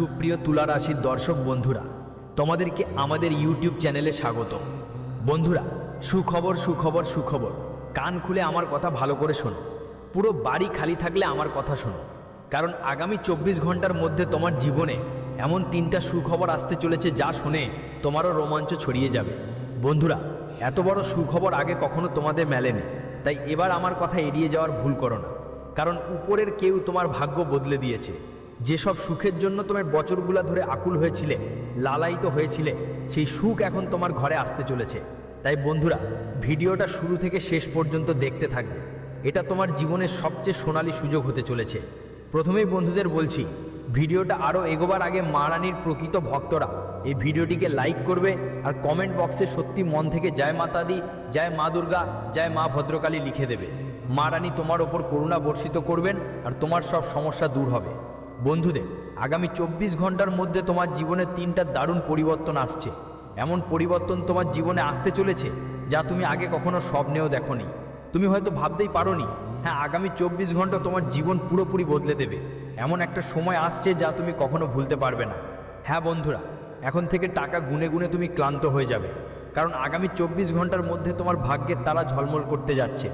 সুপ্রিয় তুলা রাশির দর্শক বন্ধুরা, তোমাদেরকে আমাদের ইউটিউব চ্যানেলে স্বাগত। বন্ধুরা, সুখবর সুখবর সুখবর। কান খুলে আমার কথা ভালো করে শোনো। পুরো বাড়ি খালি থাকলে আমার কথা শোনো। কারণ আগামী চব্বিশ ঘণ্টার মধ্যে তোমার জীবনে এমন তিনটা সুখবর আসতে চলেছে যা শুনে তোমারও রোমাঞ্চ ছড়িয়ে যাবে। বন্ধুরা, এত বড় সুখবর আগে কখনো তোমাদের মেলেনি তাই এবার আমার কথা এড়িয়ে যাওয়ার ভুল করো না। কারণ উপরের কেউ তোমার ভাগ্য বদলে দিয়েছে। যেসব সুখের জন্য তোমার বছরগুলা ধরে আকুল হয়েছিলে, লালায়িত হয়েছিলে, সেই সুখ এখন তোমার ঘরে আসতে চলেছে। তাই বন্ধুরা, ভিডিওটা শুরু থেকে শেষ পর্যন্ত দেখতে থাকবে। এটা তোমার জীবনের সবচেয়ে সোনালী সুযোগ হতে চলেছে। প্রথমেই বন্ধুদের বলছি, ভিডিওটা আরও এগোবার আগে মা রানীর প্রকৃত ভক্তরা, এই ভিডিওটিকে লাইক করবে আর কমেন্ট বক্সে সত্যি মন থেকে জয় মাতা দি জয় মা দুর্গা, জয় মা ভদ্রকালী লিখে দেবে। মা রানী তোমার ওপর করুণা বর্ষিত করবেন আর তোমার সব সমস্যা দূর হবে। বন্ধুদের, আগামী চব্বিশ ঘণ্টার মধ্যে তোমার জীবনে তিনটা দারুণ পরিবর্তন আসছে। এমন পরিবর্তন তোমার জীবনে আসতে চলেছে যা তুমি আগে কখনো স্বপ্নেও দেখোনি। তুমি হয়তো ভাবতেই পারোনি হ্যাঁ আগামী চব্বিশ ঘণ্টা তোমার জীবন পুরোপুরি বদলে দেবে। এমন একটা সময় আসছে যা তুমি কখনো ভুলতে পারবে না। হ্যাঁ বন্ধুরা, এখন থেকে টাকা গুনে গুনে তুমি ক্লান্ত হয়ে যাবে। কারণ আগামী চব্বিশ ঘণ্টার মধ্যে তোমার ভাগ্যের তারা ঝলমল করতে যাচ্ছে।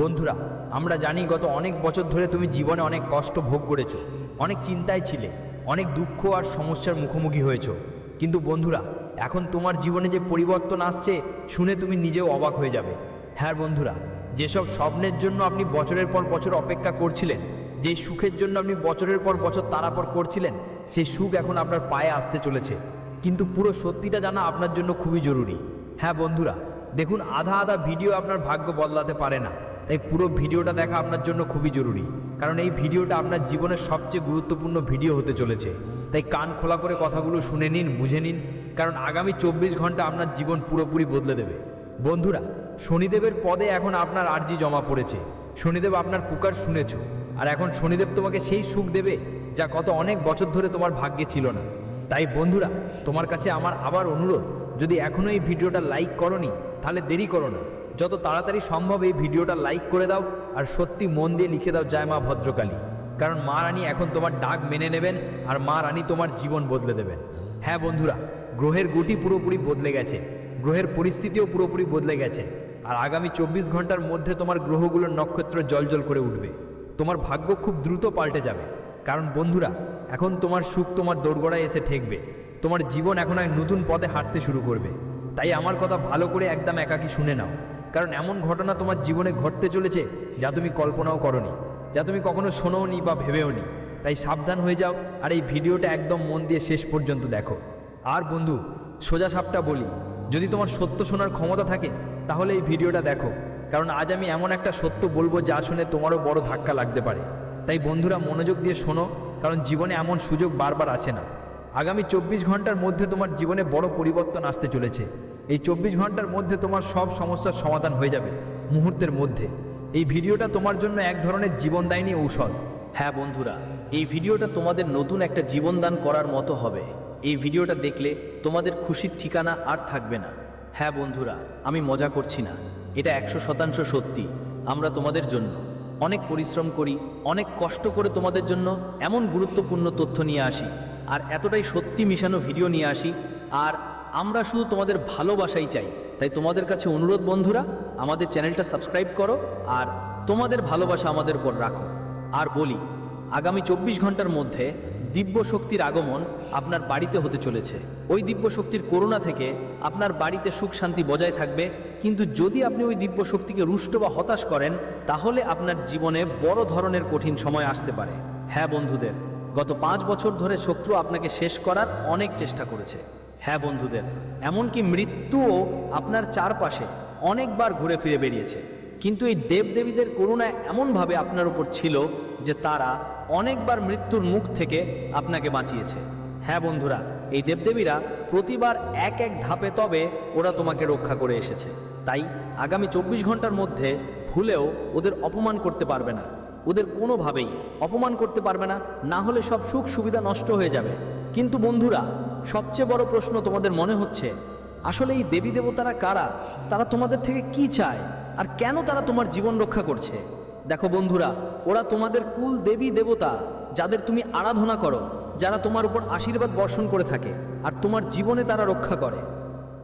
বন্ধুরা, আমরা জানি গত অনেক বছর ধরে তুমি জীবনে অনেক কষ্ট ভোগ করেছ, অনেক চিন্তায় ছিলে, অনেক দুঃখ আর সমস্যার মুখোমুখি হয়েছো। কিন্তু বন্ধুরা, এখন তোমার জীবনে যে পরিবর্তন আসছে, শুনে তুমি নিজেও অবাক হয়ে যাবে। হ্যাঁ বন্ধুরা, যেসব স্বপ্নের জন্য আপনি বছরের পর বছর অপেক্ষা করছিলেন যে সুখের জন্য আপনি বছরের পর বছর তারাপর করছিলেন, সেই সুখ এখন আপনার পায়ে আসতে চলেছে। কিন্তু পুরো সত্যিটা জানা আপনার জন্য খুবই জরুরি। হ্যাঁ বন্ধুরা, দেখুন আধা আধা ভিডিও আপনার ভাগ্য বদলাতে পারে না। তাই পুরো ভিডিওটা দেখা আপনার জন্য খুবই জরুরি। কারণ এই ভিডিওটা আপনার জীবনের সবচেয়ে গুরুত্বপূর্ণ ভিডিও হতে চলেছে। তাই কান খোলা করে কথাগুলো শুনে নিন, বুঝে নিন, কারণ আগামী চব্বিশ ঘণ্টা আপনার জীবন পুরোপুরি বদলে দেবে। বন্ধুরা, শনিদেবের পদে এখন আপনার আর্জি জমা পড়েছে। শনিদেব আপনার পুকার শুনেছ, আর এখন শনিদেব তোমাকে সেই সুখ দেবে, যা কত অনেক বছর ধরে তোমার ভাগ্যে ছিল না। তাই বন্ধুরা, তোমার কাছে আমার আবার অনুরোধ, যদি এখনও এই ভিডিওটা লাইক করনি, তাহলে দেরি করো না। যত তাড়াতাড়ি সম্ভব এই ভিডিওটা লাইক করে দাও আর সত্যি মন দিয়ে লিখে দাও জয় মা ভদ্রকালী। কারণ মা রানী এখন তোমার ডাক মেনে নেবেন আর মা রানী তোমার জীবন বদলে দেবেন। হ্যাঁ বন্ধুরা, গ্রহের গুটি পুরোপুরি বদলে গেছে। গ্রহের পরিস্থিতিও পুরোপুরি বদলে গেছে। আর আগামী চব্বিশ ঘণ্টার মধ্যে তোমার গ্রহগুলোর নক্ষত্র জলজল করে উঠবে। তোমার ভাগ্য খুব দ্রুত পাল্টে যাবে। কারণ বন্ধুরা, এখন তোমার সুখ তোমার দোরগোড়ায় এসে ঠেকবে। তোমার জীবন এখন এক নতুন পথে হাঁটতে শুরু করবে। তাই আমার কথা ভালো করে একদম একাকি শুনে নাও। কারণ এমন ঘটনা তোমার জীবনে ঘটতে চলেছে যা তুমি কল্পনাও করনি, যা তুমি কখনো শোনোনি বা ভেবেওনি। তাই সাবধান হয়ে যাও আর এই ভিডিওটা একদম মন দিয়ে শেষ পর্যন্ত দেখো। আর বন্ধু, সোজা সাপটা বলি, যদি তোমার সত্য শোনার ক্ষমতা থাকে, তাহলে এই ভিডিওটা দেখো। কারণ আজ আমি এমন একটা সত্য বলব যা শুনে তোমারও বড় ধাক্কা লাগতে পারে। তাই বন্ধুরা মনোযোগ দিয়ে শোনো, কারণ জীবনে এমন সুযোগ বারবার আসে না। আগামী চব্বিশ ঘণ্টার মধ্যে তোমার জীবনে বড় পরিবর্তন আসতে চলেছে। এই চব্বিশ ঘণ্টার মধ্যে তোমার সব সমস্যার সমাধান হয়ে যাবে মুহূর্তের মধ্যে। এই ভিডিওটা তোমার জন্য এক ধরনের জীবনদায়িনী ঔষধ। হ্যাঁ বন্ধুরা, এই ভিডিওটা তোমাদের নতুন একটা জীবনদান করার মতো হবে। এই ভিডিওটা দেখলে তোমাদের খুশির ঠিকানা আর থাকবে না। হ্যাঁ বন্ধুরা, আমি মজা করছি না। এটা একশো শতাংশ সত্যি। আমরা তোমাদের জন্য অনেক পরিশ্রম করি, অনেক কষ্ট করে তোমাদের জন্য এমন গুরুত্বপূর্ণ তথ্য নিয়ে আসি। আর এতটাই সত্যি মিশানো ভিডিও নিয়ে আসি। আর আমরা শুধু তোমাদের ভালোবাসাই চাই। তাই তোমাদের কাছে অনুরোধ, বন্ধুরা, আমাদের চ্যানেলটা সাবস্ক্রাইব করো আর তোমাদের ভালোবাসা আমাদের উপর রাখো। আর বলি, আগামী চব্বিশ ঘণ্টার মধ্যে দিব্য শক্তির আগমন আপনার বাড়িতে হতে চলেছে। ওই দিব্য শক্তির করোনা থেকে আপনার বাড়িতে সুখ শান্তি বজায় থাকবে। কিন্তু যদি আপনি ওই দিব্য শক্তিকে রুষ্ট বা হতাশ করেন, তাহলে আপনার জীবনে বড় ধরনের কঠিন সময় আসতে পারে। হ্যাঁ বন্ধুদের গত পাঁচ বছর ধরে শত্রু আপনাকে শেষ করার অনেক চেষ্টা করেছে। হ্যাঁ বন্ধুদের, এমনকি মৃত্যুও আপনার চারপাশে অনেকবার ঘুরে ফিরে বেরিয়েছে। কিন্তু এই দেবদেবীদের করুণা এমনভাবে আপনার উপর ছিল যে তারা অনেকবার মৃত্যুর মুখ থেকে আপনাকে বাঁচিয়েছে। হ্যাঁ বন্ধুরা, এই দেবদেবীরা প্রতিবার এক এক ধাপে তবে ওরা তোমাকে রক্ষা করে এসেছে। তাই আগামী চব্বিশ ঘণ্টার মধ্যে ভুলেও ওদের অপমান করতে পারবে না। ওদের কোনোভাবেই অপমান করতে পারবে না না হলে সব সুখ সুবিধা নষ্ট হয়ে যাবে। কিন্তু বন্ধুরা, সবচেয়ে বড় প্রশ্ন তোমাদের মনে হচ্ছে, আসলে এই দেবী দেবতারা কারা? তারা তোমাদের থেকে কি চায়? আর কেন তারা তোমার জীবন রক্ষা করছে? দেখো বন্ধুরা, ওরা তোমাদের কুল দেবী দেবতা, যাদের তুমি আরাধনা করো, যারা তোমার উপর আশীর্বাদ বর্ষণ করে থাকে, আর তোমার জীবনে তারা রক্ষা করে।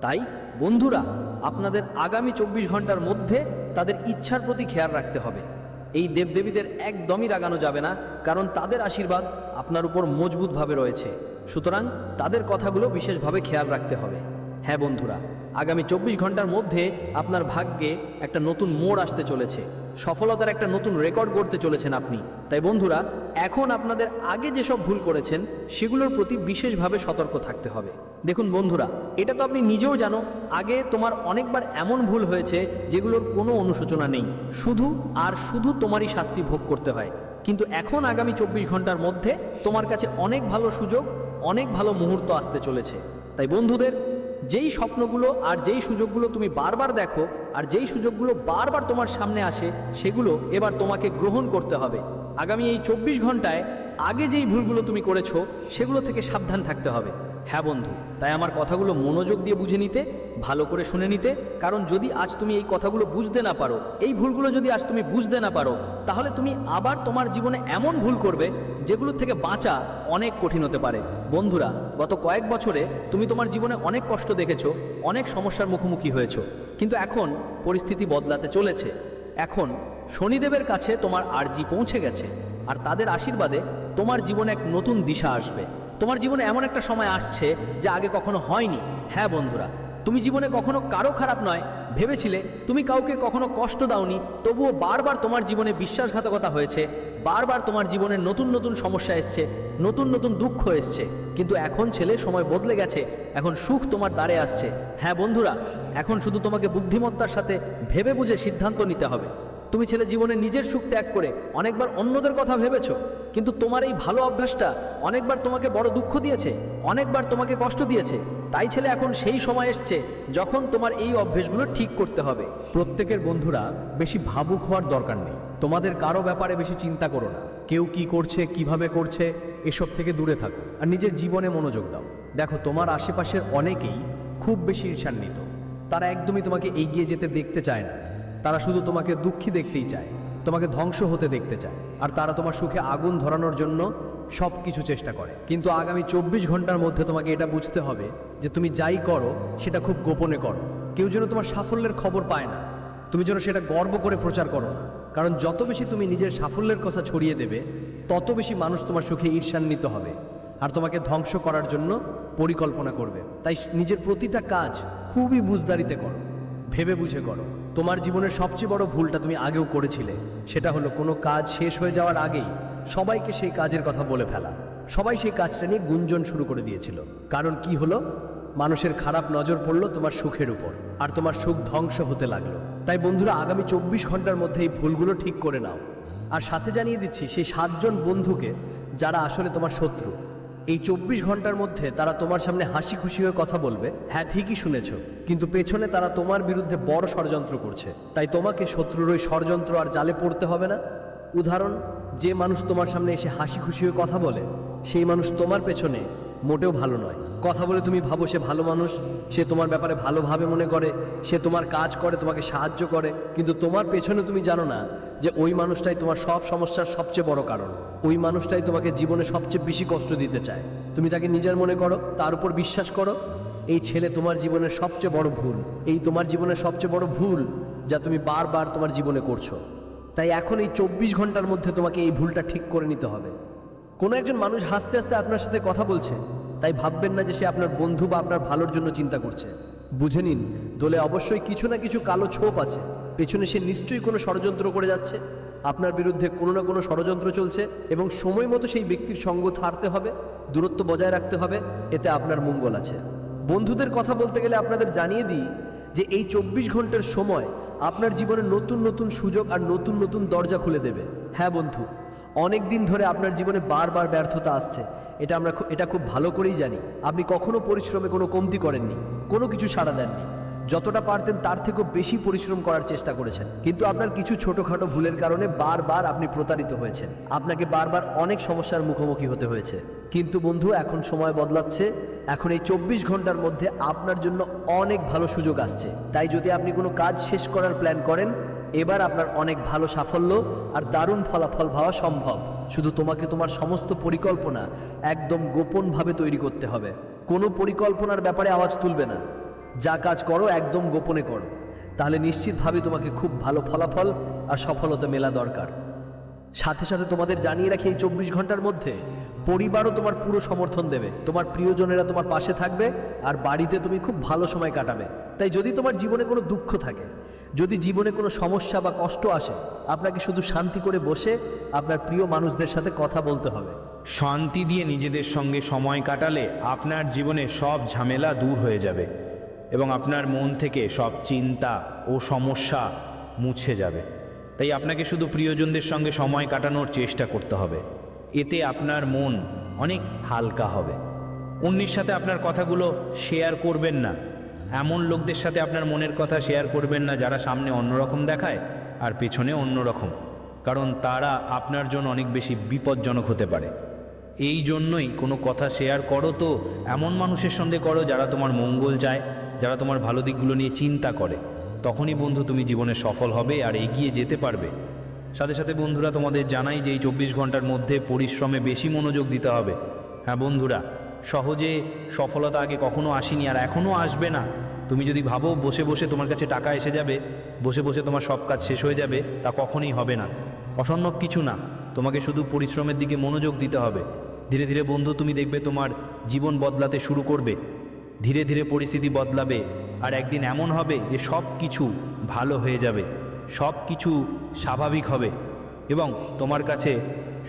তাই, বন্ধুরা, আপনাদের আগামী চব্বিশ ঘণ্টার মধ্যে তাদের ইচ্ছার প্রতি খেয়াল রাখতে হবে। এই দেবদেবীদের একদমই রাগানো যাবে না, কারণ তাদের আশীর্বাদ আপনার উপর মজবুতভাবে রয়েছে। সুতরাং তাদের কথাগুলো বিশেষভাবে খেয়াল রাখতে হবে। হ্যাঁ বন্ধুরা আগামী চব্বিশ ঘণ্টার মধ্যে আপনার ভাগ্যে একটা নতুন মোড় আসতে চলেছে। সফলতার একটা নতুন রেকর্ড গড়তে চলেছেন আপনি। তাই বন্ধুরা, এখন আপনাদের আগে যেসব ভুল করেছেন, সেগুলোর প্রতি বিশেষভাবে সতর্ক থাকতে হবে। দেখুন বন্ধুরা, এটা তো আপনি নিজেও জানো, আগে তোমার অনেকবার এমন ভুল হয়েছে, যেগুলোর কোনো অনুশোচনা নেই। শুধু আর শুধু তোমারই শাস্তি ভোগ করতে হয়। কিন্তু এখন আগামী চব্বিশ ঘণ্টার মধ্যে তোমার কাছে অনেক ভালো সুযোগ, অনেক ভালো মুহূর্ত আসতে চলেছে। তাই বন্ধুদের যেই স্বপ্নগুলো আর যেই সুযোগগুলো তুমি বারবার দেখো আর যেই সুযোগগুলো বারবার তোমার সামনে আসে, সেগুলো এবার তোমাকে গ্রহণ করতে হবে। আগামী এই চব্বিশ ঘন্টায় আগে যেই ভুলগুলো তুমি করেছ, সেগুলো থেকে সাবধান থাকতে হবে। হ্যাঁ বন্ধু, তাই আমার কথাগুলো মনোযোগ দিয়ে বুঝে নিতে, ভালো করে শুনে নিতে, কারণ যদি আজ তুমি এই কথাগুলো বুঝতে না পারো, এই ভুলগুলো যদি আজ তুমি বুঝতে না পারো, তাহলে তুমি আবার তোমার জীবনে এমন ভুল করবে যেগুলোর থেকে বাঁচা অনেক কঠিন হতে পারে। বন্ধুরা, গত কয়েক বছরে তুমি তোমার জীবনে অনেক কষ্ট দেখেছ, অনেক সমস্যার মুখোমুখি হয়েছো। কিন্তু এখন পরিস্থিতি বদলাতে চলেছে। এখন শনিদেবের কাছে তোমার আর্জি পৌঁছে গেছে আর তাদের আশীর্বাদে তোমার জীবনে এক নতুন দিশা আসবে। তোমার জীবনে এমন একটা সময় আসছে যা আগে কখনো হয়নি। হ্যাঁ বন্ধুরা, তুমি জীবনে কখনো কারও খারাপ নয়। ভেবেছিলে তুমি কাউকে কখনো কষ্ট দাওনি, তবুও বারবার তোমার জীবনে বিশ্বাসঘাতকতা হয়েছে। বারবার তোমার জীবনে নতুন নতুন সমস্যা এসছে, নতুন নতুন দুঃখ এসছে। কিন্তু এখন ছেলে সময় বদলে গেছে, এখন সুখ তোমার দ্বারে আসছে। হ্যাঁ বন্ধুরা, এখন শুধু তোমাকে বুদ্ধিমত্তার সাথে ভেবে বুঝে সিদ্ধান্ত নিতে হবে। তুমি ছেলে জীবনে নিজের সুখ ত্যাগ করে অনেকবার অন্যদের কথা ভেবেছ, কিন্তু তোমার এই ভালো অভ্যাসটা অনেকবার তোমাকে বড় দুঃখ দিয়েছে, অনেকবার তোমাকে কষ্ট দিয়েছে। তাই ছেলে এখন সেই সময় এসছে যখন তোমার এই অভ্যেসগুলো ঠিক করতে হবে। প্রত্যেকের বন্ধুরা বেশি ভাবুক হওয়ার দরকার নেই। তোমাদের কারও ব্যাপারে বেশি চিন্তা করো না। কেউ কি করছে, কীভাবে করছে, এসব থেকে দূরে থাকো। আর নিজের জীবনে মনোযোগ দাও। দেখো, তোমার আশেপাশের অনেকেই খুব বেশি ঈর্ষান্বিত। তারা একদমই তোমাকে এগিয়ে যেতে দেখতে চায় না। তারা শুধু তোমাকে দুঃখী দেখতেই চায়, তোমাকে ধ্বংস হতে দেখতে চায়। আর তারা তোমার সুখে আগুন ধরানোর জন্য সব কিছু চেষ্টা করে। কিন্তু আগামী চব্বিশ ঘণ্টার মধ্যে তোমাকে এটা বুঝতে হবে যে তুমি যাই করো, সেটা খুব গোপনে করো। কেউ যেন তোমার সাফল্যের খবর পায় না। তুমি যেন সেটা গর্ব করে প্রচার করো। কারণ যত বেশি তুমি নিজের সাফল্যের কথা ছড়িয়ে দেবে, তত বেশি মানুষ তোমার সুখে ঈর্ষান্বিত হবে আর তোমাকে ধ্বংস করার জন্য পরিকল্পনা করবে। তাই নিজের প্রতিটা কাজ খুবই বুঝদারিতে করো, ভেবে বুঝে করো। তোমার জীবনের সবচেয়ে বড় ভুলটা তুমি আগেও করেছিলে, সেটা হলো কোনো কাজ শেষ হয়ে যাওয়ার আগেই সবাইকে সেই কাজের কথা বলে ফেলা। সবাই সেই কাজটা নিয়ে গুঞ্জন শুরু করে দিয়েছিল। কারণ কি হলো? মানুষের খারাপ নজর পড়ল তোমার সুখের উপর, আর তোমার সুখ ধ্বংস হতে লাগল। তাই বন্ধুরা, আগামী চব্বিশ ঘণ্টার মধ্যে এই ভুলগুলো ঠিক করে নাও। আর সাথে জানিয়ে দিচ্ছি, সেই সাতজন বন্ধুকে যারা আসলে তোমার শত্রু, এই চব্বিশ ঘণ্টার মধ্যে তারা তোমার সামনে হাসি খুশি হয়ে কথা বলবে। হ্যাঁ ঠিকই শুনেছ, কিন্তু পেছনে তারা তোমার বিরুদ্ধে বড় ষড়যন্ত্র করছে। তাই তোমাকে শত্রুর ওই ষড়যন্ত্র আর জালে পড়তে হবে না। উদাহরণ, যে মানুষ তোমার সামনে এসে হাসি খুশি হয়ে কথা বলে, সেই মানুষ তোমার পেছনে মোটেও ভালো নয়। কথা বলে তুমি ভাবো সে ভালো মানুষ, সে তোমার ব্যাপারে ভালোভাবে মনে করে, সে তোমার কাজ করে, তোমাকে সাহায্য করে, কিন্তু তোমার পেছনে তুমি জানো না যে ওই মানুষটাই তোমার সব সমস্যার সবচেয়ে বড় কারণ। ওই মানুষটাই তোমাকে জীবনে সবচেয়ে বেশি কষ্ট দিতে চায়। তুমি তাকে নিজের মনে করো, তার উপর বিশ্বাস করো, এই ছেলে তোমার জীবনের সবচেয়ে বড় ভুল, এই তোমার জীবনের সবচেয়ে বড় ভুল যা তুমি বারবার তোমার জীবনে করছ। তাই এখন এই চব্বিশ ঘণ্টার মধ্যে তোমাকে এই ভুলটা ঠিক করে নিতে হবে। কোনো একজন মানুষ হাসতে হাসতে আপনার সাথে কথা বলছে তাই ভাববেন না যে সে আপনার বন্ধু বা আপনার ভালোর জন্য চিন্তা করছে। বুঝে নিন, দলে অবশ্যই কিছু না কিছু কালো ছোপ আছে। পেছনে সে নিশ্চয়ই কোনো ষড়যন্ত্র করে যাচ্ছে। আপনার বিরুদ্ধে কোনো না কোনো ষড়যন্ত্র চলছে এবং সময় মতো সেই ব্যক্তির সঙ্গ ছাড়তে হবে, দূরত্ব বজায় রাখতে হবে, এতে আপনার মঙ্গল আছে। বন্ধুদের কথা বলতে গেলে আপনাদের জানিয়ে দিই যে এই চব্বিশ ঘণ্টার সময় আপনার জীবনে নতুন নতুন সুযোগ আর নতুন নতুন দরজা খুলে দেবে। হ্যাঁ বন্ধু, অনেক দিন ধরে আপনার জীবনে বারবার ব্যর্থতা আসছে। এটা আমরা এটা খুব ভালো করেই জানি। আপনি কখনো পরিশ্রমে কোনো কমতি করেননি, কোনো কিছু সাড়া দেননি। যতটা পারতেন তার থেকেও বেশি পরিশ্রম করার চেষ্টা করেছেন। কিন্তু আপনার কিছু ছোটোখাটো ভুলের কারণে বারবার আপনি প্রতারিত হয়েছেন। আপনাকে বারবার অনেক সমস্যার মুখোমুখি হতে হয়েছে। কিন্তু বন্ধু, এখন সময় বদলাচ্ছে। এখন এই চব্বিশ ঘণ্টার মধ্যে আপনার জন্য অনেক ভালো সুযোগ আসছে। তাই যদি আপনি কোনো কাজ শেষ করার প্ল্যান করেন এবার আপনার অনেক ভালো সাফল্য আর দারুণ ফলাফল পাওয়া সম্ভব। শুধু তোমাকে তোমার সমস্ত পরিকল্পনা একদম গোপনভাবে তৈরি করতে হবে। কোনো পরিকল্পনার ব্যাপারে আওয়াজ তুলবে না। যা কাজ করো একদম গোপনে করো। তাহলে নিশ্চিতভাবে তোমাকে খুব ভালো ফলাফল আর সফলতা মেলা দরকার। সাথে সাথে তোমাদের জানিয়ে রাখি এই চব্বিশ ঘণ্টার মধ্যে পরিবারও তোমার পুরো সমর্থন দেবে। তোমার প্রিয়জনেরা তোমার পাশে থাকবে আর বাড়িতে তুমি খুব ভালো সময় কাটাবে। তাই যদি তোমার জীবনে কোনো দুঃখ থাকে যদি জীবনে কোনো সমস্যা বা কষ্ট আসে, আপনাকে শুধু শান্তি করে বসে আপনার প্রিয় মানুষদের সাথে কথা বলতে হবে। শান্তি দিয়ে নিজেদের সঙ্গে সময় কাটালে আপনার জীবনে সব ঝামেলা দূর হয়ে যাবে এবং আপনার মন থেকে সব চিন্তা ও সমস্যা মুছে যাবে। তাই আপনাকে শুধু প্রিয়জনদের সঙ্গে সময় কাটানোর চেষ্টা করতে হবে। এতে আপনার মন অনেক হালকা হবে। অন্যের সাথে আপনার কথাগুলো শেয়ার করবেন না। এমন লোকদের সাথে আপনার মনের কথা শেয়ার করবেন না যারা সামনে অন্যরকম দেখায় আর পেছনে অন্যরকম। কারণ তারা আপনার জন্য অনেক বেশি বিপজ্জনক হতে পারে। এই জন্যই কোনো কথা শেয়ার করো তো, এমন মানুষের সঙ্গে করো যারা তোমার মঙ্গল চায়, যারা তোমার ভালো দিকগুলো নিয়ে চিন্তা করে। তখনই বন্ধু তুমি জীবনে সফল হবে আর এগিয়ে যেতে পারবে। সাথে সাথে বন্ধুরা তোমাদের জানাই যে এই চব্বিশ ঘণ্টার মধ্যে পরিশ্রমে বেশি মনোযোগ দিতে হবে। হ্যাঁ বন্ধুরা সহজে সফলতা আগে কখনো আসেনি আর এখনও আসবে না। তুমি যদি ভাবো বসে বসে তোমার কাছে টাকা এসে যাবে, বসে বসে তোমার সব কাজ শেষ হয়ে যাবে, তা কখনোই হবে না। অসম্ভব কিছু না, তোমাকে শুধু পরিশ্রমের দিকে মনোযোগ দিতে হবে। ধীরে ধীরে বন্ধু, তুমি দেখবে তোমার জীবন বদলাতে শুরু করবে। ধীরে ধীরে পরিস্থিতি বদলাবে আর একদিন এমন হবে যে সব কিছু ভালো হয়ে যাবে, সব কিছু স্বাভাবিক হবে এবং তোমার কাছে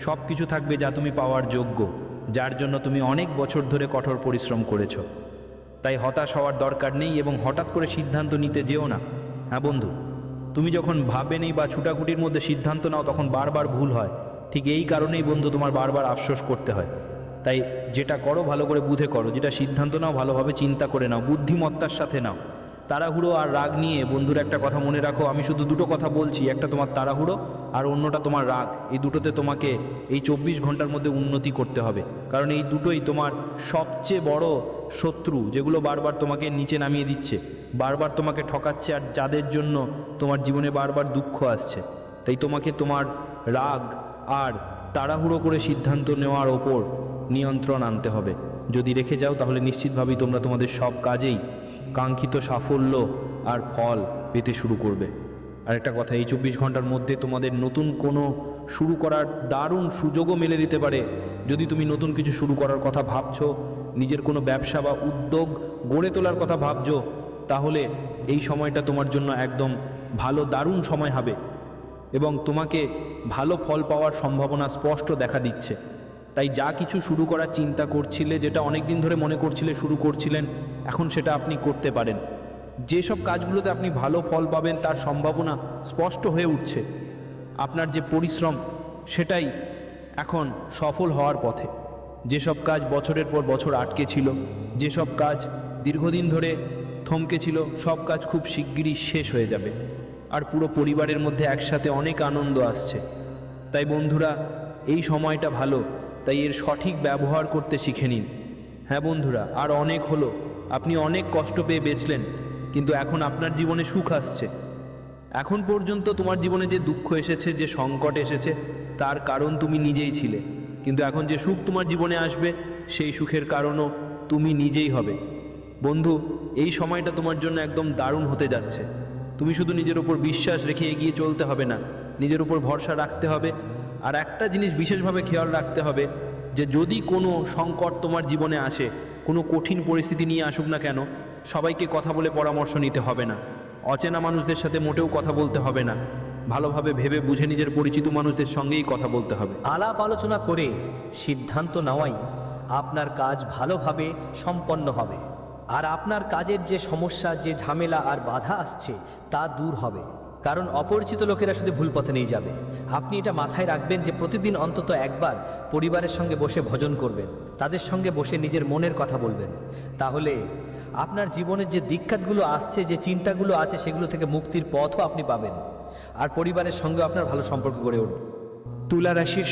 সব কিছু থাকবে যা তুমি পাওয়ার যোগ্য। যার জন্য তুমি অনেক বছর ধরে কঠোর পরিশ্রম করেছ। তাই হতাশ হওয়ার দরকার নেই এবং হঠাৎ করে সিদ্ধান্ত নিতে যেও না। হ্যাঁ বন্ধু, তুমি যখন ভাবে নেই বা ছুটাছুটির মধ্যে সিদ্ধান্ত নাও, তখন বারবার ভুল হয়। ঠিক এই কারণেই বন্ধু তোমার বারবার আফসোস করতে হয়। তাই যেটা করো ভালো করে বুঝে করো, যেটা সিদ্ধান্ত নাও ভালোভাবে চিন্তা করে নাও, বুদ্ধিমত্তার সাথে নাও। তাড়াহুড়ো আর রাগ নিয়ে বন্ধুর একটা কথা মনে রাখো। আমি শুধু দুটো কথা বলছি, একটা তোমার তাড়াহুড়ো আর অন্যটা তোমার রাগ। এই দুটোতে তোমাকে এই চব্বিশ ঘণ্টার মধ্যে উন্নতি করতে হবে। কারণ এই দুটোই তোমার সবচেয়ে বড় শত্রু, যেগুলো বারবার তোমাকে নিচে নামিয়ে দিচ্ছে। বারবার তোমাকে ঠকাচ্ছে আর যাদের জন্য তোমার জীবনে বারবার দুঃখ আসছে। তাই তোমাকে তোমার রাগ আর তাড়াহুড়ো করে সিদ্ধান্ত নেওয়ার ওপর নিয়ন্ত্রণ আনতে হবে। যদি রেখে যাও, তাহলে নিশ্চিতভাবেই তোমরা তোমাদের সব কাজেই কাঙ্ক্ষিত সাফল্য আর ফল পেতে শুরু করবে। আর একটা কথা, এই চব্বিশ ঘণ্টার মধ্যে তোমাদের নতুন কোনো শুরু করার দারুণ সুযোগও মেলে দিতে পারে। যদি তুমি নতুন কিছু শুরু করার কথা ভাবছ, নিজের কোনো ব্যবসা বা উদ্যোগ গড়ে তোলার কথা ভাবছ, তাহলে এই সময়টা তোমার জন্য একদম ভালো, দারুণ সময় হবে এবং তোমাকে ভালো ফল পাওয়ার সম্ভাবনা স্পষ্ট দেখা দিচ্ছে। তাই যা কিছু শুরু করার চিন্তা করছিলে, যেটা অনেক দিন ধরে মনে করছিলে শুরু করছিলেন এখন সেটা আপনি করতে পারেন। যেসব কাজগুলোতে আপনি ভালো ফল পাবেন, তার সম্ভাবনা স্পষ্ট হয়ে উঠছে। আপনার যে পরিশ্রম, সেটাই এখন সফল হওয়ার পথে। যেসব কাজ বছরের পর বছর আটকে ছিল, যেসব কাজ দীর্ঘদিন ধরে থমকে ছিল, সব কাজ খুব শিগগিরই শেষ হয়ে যাবে। আর পুরো পরিবারের মধ্যে একসাথে অনেক আনন্দ আসছে। তাই বন্ধুরা, এই সময়টা ভালো, তাই এর সঠিক ব্যবহার করতে শিখে নিন। হ্যাঁ বন্ধুরা, আর অনেক হলো। আপনি অনেক কষ্ট পেয়ে বেচলেন, কিন্তু এখন আপনার জীবনে সুখ আসছে। এখন পর্যন্ত তোমার জীবনে যে দুঃখ এসেছে, যে সংকট এসেছে, তার কারণ তুমি নিজেই ছিলে। কিন্তু এখন যে সুখ তোমার জীবনে আসবে, সেই সুখের কারণও তুমি নিজেই হবে। বন্ধু, এই সময়টা তোমার জন্য একদম দারুণ হতে যাচ্ছে। তুমি শুধু নিজের উপর বিশ্বাস রেখে এগিয়ে চলতে হবে না, নিজের উপর ভরসা রাখতে হবে। আর একটা জিনিস বিশেষভাবে খেয়াল রাখতে হবে, যে যদি কোনো সংকট তোমার জীবনে আসে কোনো কঠিন পরিস্থিতি নিয়ে আসুক না কেন, সবাইকে কথা বলে পরামর্শ নিতে হবে না। অচেনা মানুষদের সাথে মোটেও কথা বলতে হবে না। ভালোভাবে ভেবে বুঝে নিজের পরিচিত মানুষদের সঙ্গেই কথা বলতে হবে। আলাপ আলোচনা করে সিদ্ধান্ত নেওয়াই আপনার কাজ ভালোভাবে সম্পন্ন হবে। আর আপনার কাজের যে সমস্যা, যে ঝামেলা আর বাধা আসছে, তা দূর হবে। কারণ অপরিচিত লোকেরা শুধু ভুল পথে নিয়ে যাবে। আপনি এটা মাথায় রাখবেন যে প্রতিদিন অন্তত একবার পরিবারের সঙ্গে বসে ভজন করবেন, তাদের সঙ্গে বসে নিজের মনের কথা বলবেন। তাহলে আপনার জীবনের যে দীক্ষাতগুলো আসছে, যে চিন্তাগুলো আছে, সেগুলো থেকে মুক্তির পথও আপনি পাবেন। আর পরিবারের সঙ্গে আপনার ভালো সম্পর্ক গড়ে উঠবে। তুলা রাশির